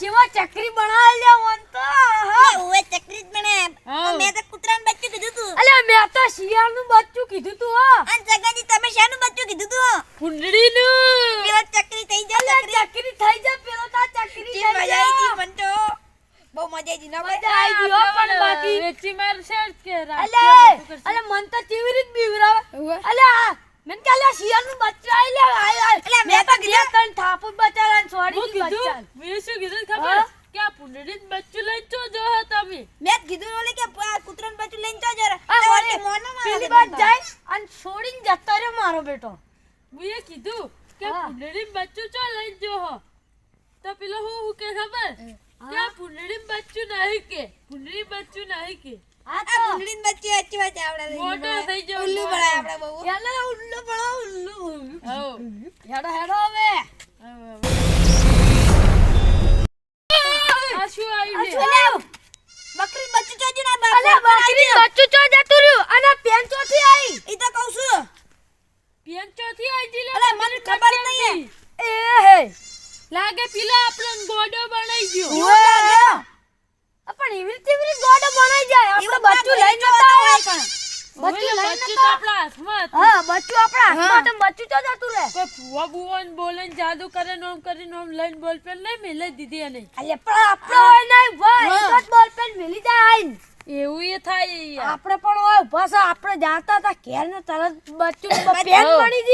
ચેવા ચકરી બનાવી લે મન તો. એ ઓવે ચકરી જ બને. મેં તો કૂતરાનું બચ્ચું કીધું તું. અલે મેં તો શિયાળનું બચ્ચું કીધું તું હો. અને જગાજી તમે શાનું બચ્ચું કીધું તું? કુંડળીનું. પેલો ચકરી થઈ જા ચકરી. ચકરી થઈ જા પેલો તા ચકરી થઈ મજા આવી ગઈ મન તો બહુ મજા આવી ના મજા આવી ગઈ પણ બાકી. વેચી મારશે જ કે અલે અલે મન તો કેવી રીત બીવરાવે અલે આ બચ્ચું આઈ લે આઈ આઈ મેં મેં તો તો તન થાપુ બચારાને હું છોડી દી કીધું મેં શું કીધું ખબર? કે આ પુંડળીનું બચ્ચું લઈ જો જો તમે? મેં કીધું ઓલે કે આ કૂતરાનું બચ્ચું લઈને તો જરા. આ ઓલે મોનો પેલી મને જાય અને છોડીને જતો રહ્યો મારો બેટો. મેં કીધું કે હા. પુંડળીનું બચ્ચું ચો લઈ જો હો? તો પેલો હું હું કે ખબર? કે આ પુંડળીનું બચ્ચું નહીં કે પુંડળી બચ્ચું નહીં કે. તો કુંડળીનું સાચી વાત છે આપણે મોટો થઈ ગયો, ઉલ્લુ. આપણે બહુ. યાલે ઉલ્લુ પડો ઉલ્લુ. હેડો હેડો હવે. આ શું આવ્યું લે? બકરી બચ્ચું ચોજી ના બાપ બકરી બચ્ચું ચો જતું રહ્યું અને પેન ચોથી આવી. ઈ તો કહું છું. પેન ચોથી લે મને ખબર નહીં. એ હે. લાગે પેલા આપણો ગોડો બનાઈ ગયો. પણ એવી રીતે એવી ગોડો બનાઈ જાય. આપણે બચ્ચું લઈ જતા હોય. પણ. બચ્ચું લઈને બચ્ચું આપણા હાથમાં હા બચ્ચું આપણા હાથમાં તો બચ્ચું ચો જતું રહે. કોઈ ફુવા બુવાને બોલે જાદુ કરે ને ઓમ કરીને લઈને બોલ પેન લઈ મેલે દીધી એને. અલે પણ આપણે હોય નહીં ભાઈ હા. જ બોલ પેન મિલી જાય. આઈને. એવું એ થાય આપણે પણ હોય ઊભા છે. આપણે જાતા હતા ઘેર ને તરત બચ્ચું પેન પડી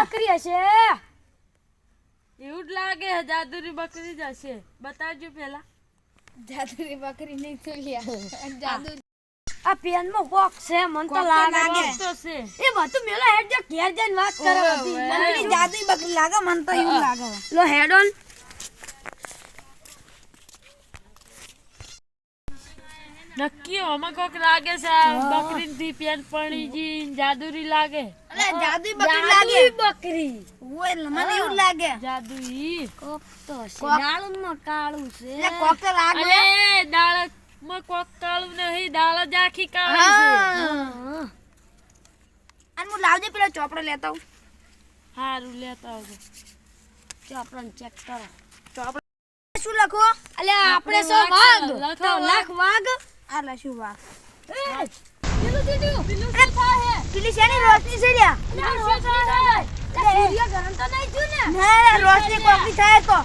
બકરી હશે. એવું જ લાગે જાદુરી બકરી જ હશે. બતાવજો પેલા આ. પેનમાં કોક છે મન તો લાગે. તો છે. એ બધું મેલો હેડ જો ઘેર જઈને વાત કરો મને જાદુઈ બકરી લાગે મને તો એવું લાગે. લો હેડ ઓન નક્કી આમાં કોક લાગે છે બકરી થી પેન પડી જાદુરી લાગે. અલે જાદુઈ બકરી લાગે. બકરી. ઓય, મને એવું લાગે. જાદુઈ. કોક તો છે કોક. ડાળમાં કાળું છે. એટલે કોક તો લાગે. અરે દાળમાં કોક કાળું નહીં દાળ જ આખી કાળી છે. હા. હા. અને હું લાવજે પેલો ચોપડો લેતા આવું. હારું લેતા આવજો. જો ચેક કરો. ચોપડો શું લખો? એટલે આપણે સો વાઘ લખો વાઘ. લાખ વાઘ વાત? પેલું દીધું પેલું શું થાય પેલી શેની રોશની છે લ્યા? રોશની થાય સૂર્ય ગરમ તો નહીં થયું ને? ના રોશની કોકની થાય તો.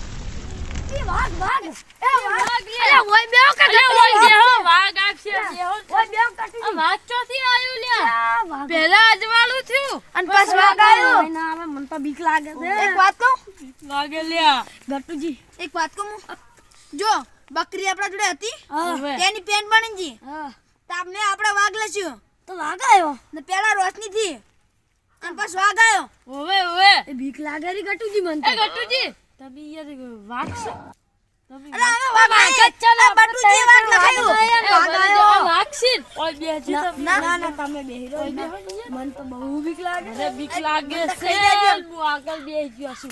એ વાઘ વાઘ. એ વાઘ. લે. ઓય બેવ કે ઓય બેહો વાઘ બેહો ઓય બેવ કટી વાઘ ચોથી આયું લ્યા. પહેલા અજવાળું થયું. અને પછી વાઘ આવ્યો. ના આવે મને તો બીક લાગે છે. એક વાત કહું? લાગે લ્યા. ગટુજી. એક વાત કહું હું? જો બકરી આપણા જોડે હતી? તેની પેન બની જી હા. તો આપણે આપણે વાઘ લસ્યું તો વાઘ આવ્યો? ને પેલા રોશની થી અને પછી વાઘ આવ્યો. ઓવે ઓવે એ બીક લાગે રી ગટુજી મને એ તો ગટુજી! તમે યાર વાઘ છો? અરે હવે વાઘ વાઘ જ આવ્યો. છે ને, બટુજી એ વાઘ વાઘ આવ્યો. એ બરાબર જો આ વાઘ છે? ઓય બેહજી તમે. ના, ના ના તમે બેહી રહો. મને તો બહુ બીક લાગે. અરે બીક લાગે છે. હું આગળ બેહી ગયો છું.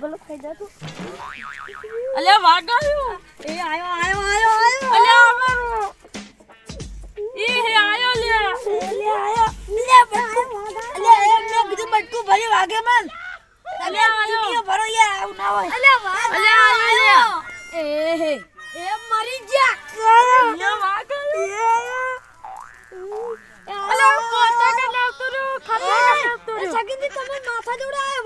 ભલો ખાઈ જતું અલે વાગાયો. એ આયો આયો આયો આયો. અલે આવે ઈ હે આયો લે. લે આયો. લે બટકુ લે એ મે કીધું બટકુ ભરી વાગે મન. તમે આયો. ભરો યાર આવું ના હોય. અલે વાગ અલે આયો એ હે. એ મરી ગયા. લ્યા વાગાયો. આવ્યો અલે પોતા કે નાવતું કે નાવતું એ તમે માથા જોડે આયો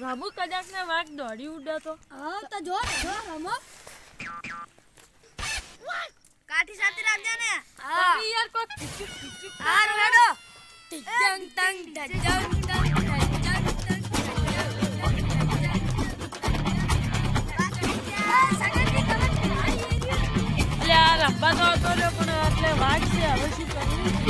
રમુ કદાચ ને વાઘ દોડી ઉડે તો હા તો જો જો રમો કાઠી સાથે રાખજે ને યાર એટલે આ રમવા તો આવતો પણ એટલે વાઘ છે, હવે શું કરવું?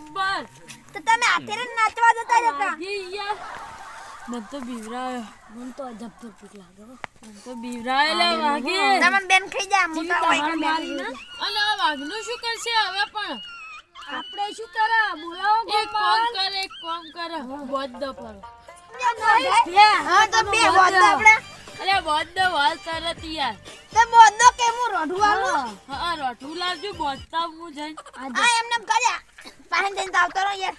જબ્બર તો તમે રહીને નાચવા જતા જતા વાગી મને તો બીવરાયો. મને તો જબ્બર ભૂખ લાગે હો. મને તો બીવરાયો લે વાગે. તમને બેન ખાઈ જા મોટા મારી અને આ વાઘનું શું કરશે હવે પણ? આપણે શું કરે? બોલાવો એક કામ કરે એક કામ કરે. બોધ દો પર. હા તો બે બોધો આપણે. અરે બોધ દો વાલ તરત યાર તે બોધો કે હું રોઢું આલું? હા રોટું લાવજો બોધતા હું જઈને. આ એમને કર્યા પાહન જઈને આવતો રહો યાર.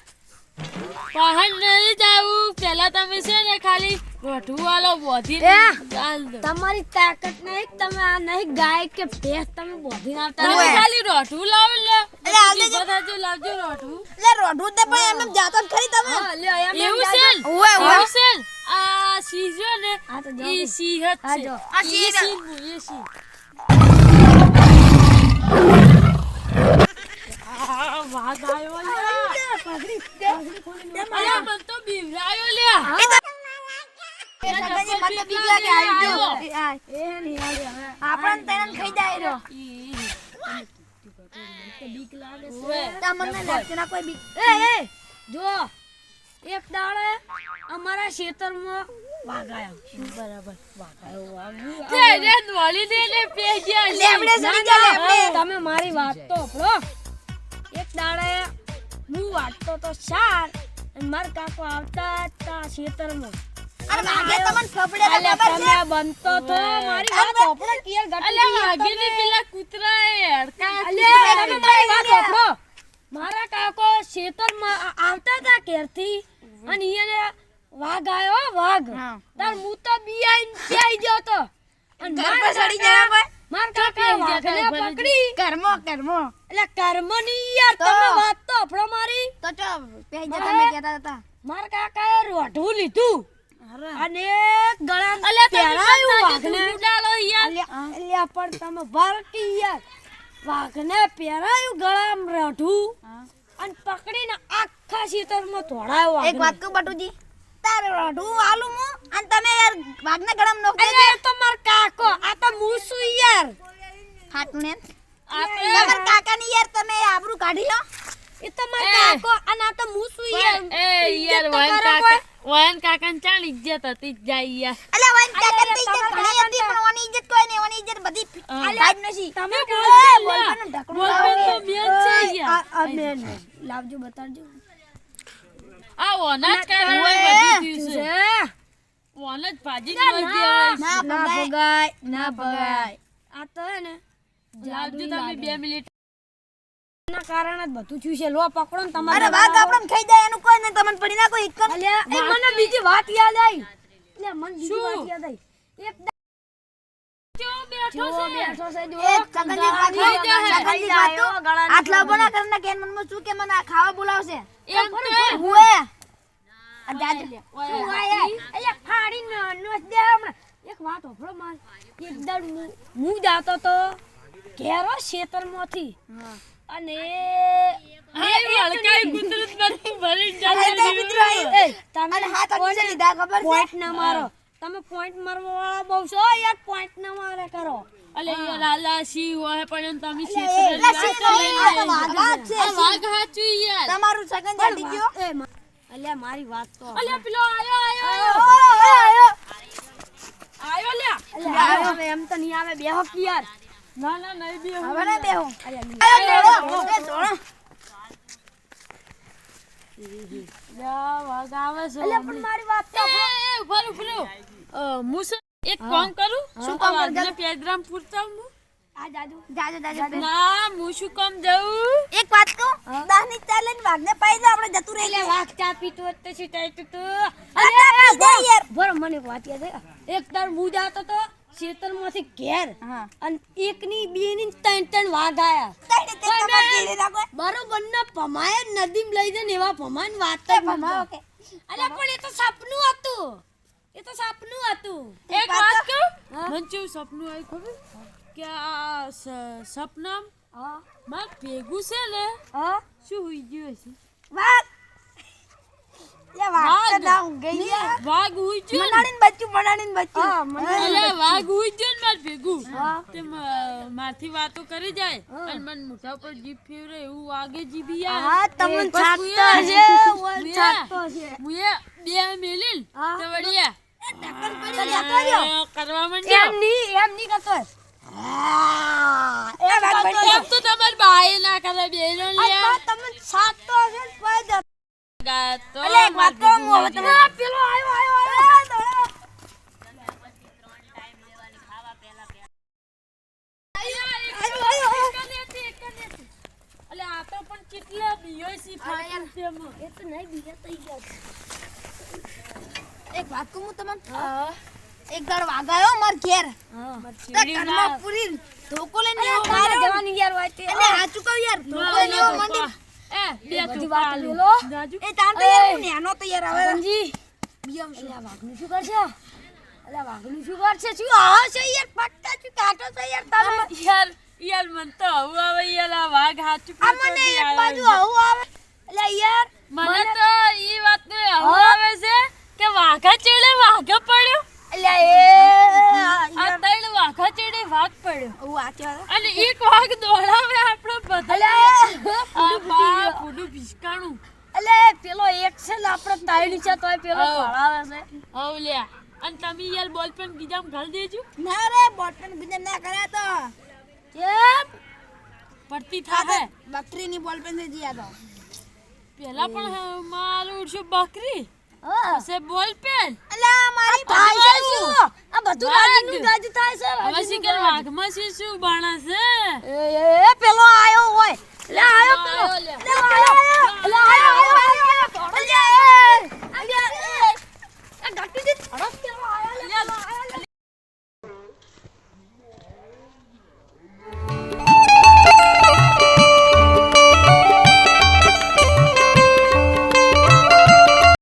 પહાડ નહીં જાવું. પેલા તમે છે ને ખાલી રોટું વાળો બોધી ચાલ તમારી તાકાત નહીં તમે આ નહીં ગાય કે ભેંસ તમે બોધી તમે ખાલી રોટું લાવ લે અરે લાવજો તે પણ એમ જાતો ખરી તમે. હા એમ એવું છે. છે? આ સીઝો ને તો. ઈ જ. છે. આ વાઘ મને તો. આપણને તેને ખાઈ જાય રહ્યો બીક લાગે છે. ના કોઈ બીક એ એ જો એક દાડે અમારા ખેતરમાં વાઘાયો બરાબર વાઘાયો તે રે દોડી દે ને પે લેબડે સડી ગયા તમે મારી વાત તો એક દાડે હું વાટતો તો સાર અને માર કાકો આવતા હતા ખેતરમાં અરે વાગે તમને ફફડે ખબર છે. બનતો તો મારી વાત સાંભળો કિયર ગટી અલ્યા ગયા ને પેલા કૂતરા એ હડકા અલ્યા મારી વાત સાંભળો મારા કાકો ખેતરમાં આવતા તા કેરથી અને એને વાઘ આવ્યો વાઘ. હા. તાર હું તો બિયાઈને બેહી ગયો તો. અને ઘર પર? કાકા વાઘને પકડી. કરમો કર્મો એટલે કર્મની યાર. તમે વાત તો આપણો મારી. તો ચો પેહી જતા તમે કહેતા હતા. માર કાકાએ રોઢું લીધું. અને ગળા અલે પહેરાયું વાઘને. ધૂળ ડાલો યાર? અલ્યા પણ તમે ભારતી યાર. વાઘને પહેરાયું ગળામ રોઢું અને પકડીને આખા ખેતરમાં તોડાયો એક વાત કહું બટુજી તારે રોઢું આલું હું? અને તમે યાર વાઘને ગળામ નોખ તો માર કાકો આ તો હું છું યાર હાટું ને આપણે તમારા કાકાની યાર તમે આબરૂ કાઢી લો. એ તો માર કાકો અને આ તો હું સુઈ એ યાર કરો કાકા વયન કાકા ને ચાલ ઇજ્જત હતી જ જાય યાર. અલે વાન કાકા ની ઇજ્જત ઘણી હતી પણ ઓની ઇજ્જત કોઈ નહીં. ઓની ઇજ્જત બધી. આલાજ નથી તમે બોલવાનું ઢકણું તો બેન છે યાર. આ બેન લાવજો બતાડજો. આ ઓના જ ઓએ. બધું છે. છે. જ ભાજી ના, જ ના. ના. ભગાય ના ભગાય. આ તો હે ને લાવજો તમે 2 મિનિટ. ના કારણે જ બધું થયું છે. લો પકડો ને અરે તમારે વાઘ આપણને ખાઈ જાય એનું કોઈ નહીં તમને પડી નાખો એક એ મને બીજી વાત યાદ આવી એટલે મને બીજી વાત યાદ આવી એક બેઠો છે. કરીને કેન મનમાં શું કે મને ખાવા બોલાવશે? એમ હુએ. વાત હોભળો માર. હું જાતો તો ઘેરો ખેતરમાંથી અને તમે પોઈન્ટ મારો. તમે પોઈન્ટ મારવા વાળા બહુ છો યાર પોઈન્ટ ના મારે કરો. અલે આલા સિંહ હોય પણ તમે છે, યાર. તમારું સગન જાડી ગયો. મારી વાત તો અલ્યા પેલો આયો આયો આયો. આયો અલ્યા એમ તો નહીં આવે બેહો કે યાર ના ના નહીં બી હવે ના એ એ, એ, બે. હું અરે વાત યાદ આવી. એક તાર હું જાતો તો ખેતરમાંથી ઘેર હા. અને એકની બેની ત્રણ ત્રણ વાઘ આયા. બરોબર ના પમાય નદી નદીમ લઈ જાય ને એવા પમાન વાત જ ન અલ્યા પણ એ તો સપનું હતું. એ તો સપનું હતું. એક વાત કહું? મને કેવું સપનું આવ્યું ખબર? કે આ સપના સપનામ હા. ભેગું છે ને શું હોઈ ગયું હશે? વાત વાઘ. ના ને. મનાડીને બચ્ચું મનાડીને બચ્ચું ને માર ભેગું. તે મારથી વાતો કરી જાય. અને મને મોઢા પર જીભ ફેવરે એવું વાગે જીભી હા તમને ઓલ મુએ બે મેલીન. તો કર્યો. કરવા એમ માંડ્યો એમ નહીં કરતો હા, એ વાઘ બચ્ચું. એમ તો તમાર બાય ના કરે બેનો લે તમને સાત તો હશે ને કોઈ જ- ગા તો અલે એક વાત કહું હું હવે તમે પેલો આવ્યો આવ્યો આવ્યો દોડો. આવ્યો, આવ્યો, આવ્યો. અલે આ તો પણ કેટલા બીયો સી ફાટન છે એ તો નહીં બીજા થઈ ગયા એક વાત કહું હું તમને? એક દાડ વાગાયો માર ઘેર. પૂરી ધોકો લઈને મારે જવાની યાર વાત એટલે કહું યાર. ધોકો લઈને મંડી એ બે બધી વાત પાલું. એ તાર તો નેનો તો યાર હવે સમજી બીજામ એટલે આ શું કરશે? એટલે આ શું કરશે? શું હા છે યાર? પટ્ટા શું કાઢો છો યાર તમે? યાર યાર મન તો આવું આવે યાર આ વાઘ હાચું આ મને એક બાજુ આવું આવે. એટલે યાર મને તો ઈ વાતનું આવું આવે છે કે વાઘા ચેડે વાઘા પડ્યો? એટલે એ આ ત્રણ વાઘા ચેડે વાઘ પડ્યો. અને એક વાઘ દોડાવે આપણો બધા. આ બા ફૂડું ભીસકાણું. એટલે પેલો એક છે ને આપણે તાયડી છે તોય પેલો. ભણાવે છે. હવ લ્યા. અને તમે યાર બોલ પેન ગીજામ ઘાલ દેજો. ના રે બીજમ ના કર્યા તો. કેમ? પડતી તો બકરીની બોલ પેન જીયા તો. પેલા પણ મારું છે બકરી? હા. બોલ પેન. અલા મારી ભાઈ છે શું? આ બધું વાઘ. રાજીનું થાય છે હવે રાજી. વાઘમાં છે શું બાણા છે? એ પેલો આયો હોય. લે આયો પેલો. આયો લે. લે આયો લે આયો.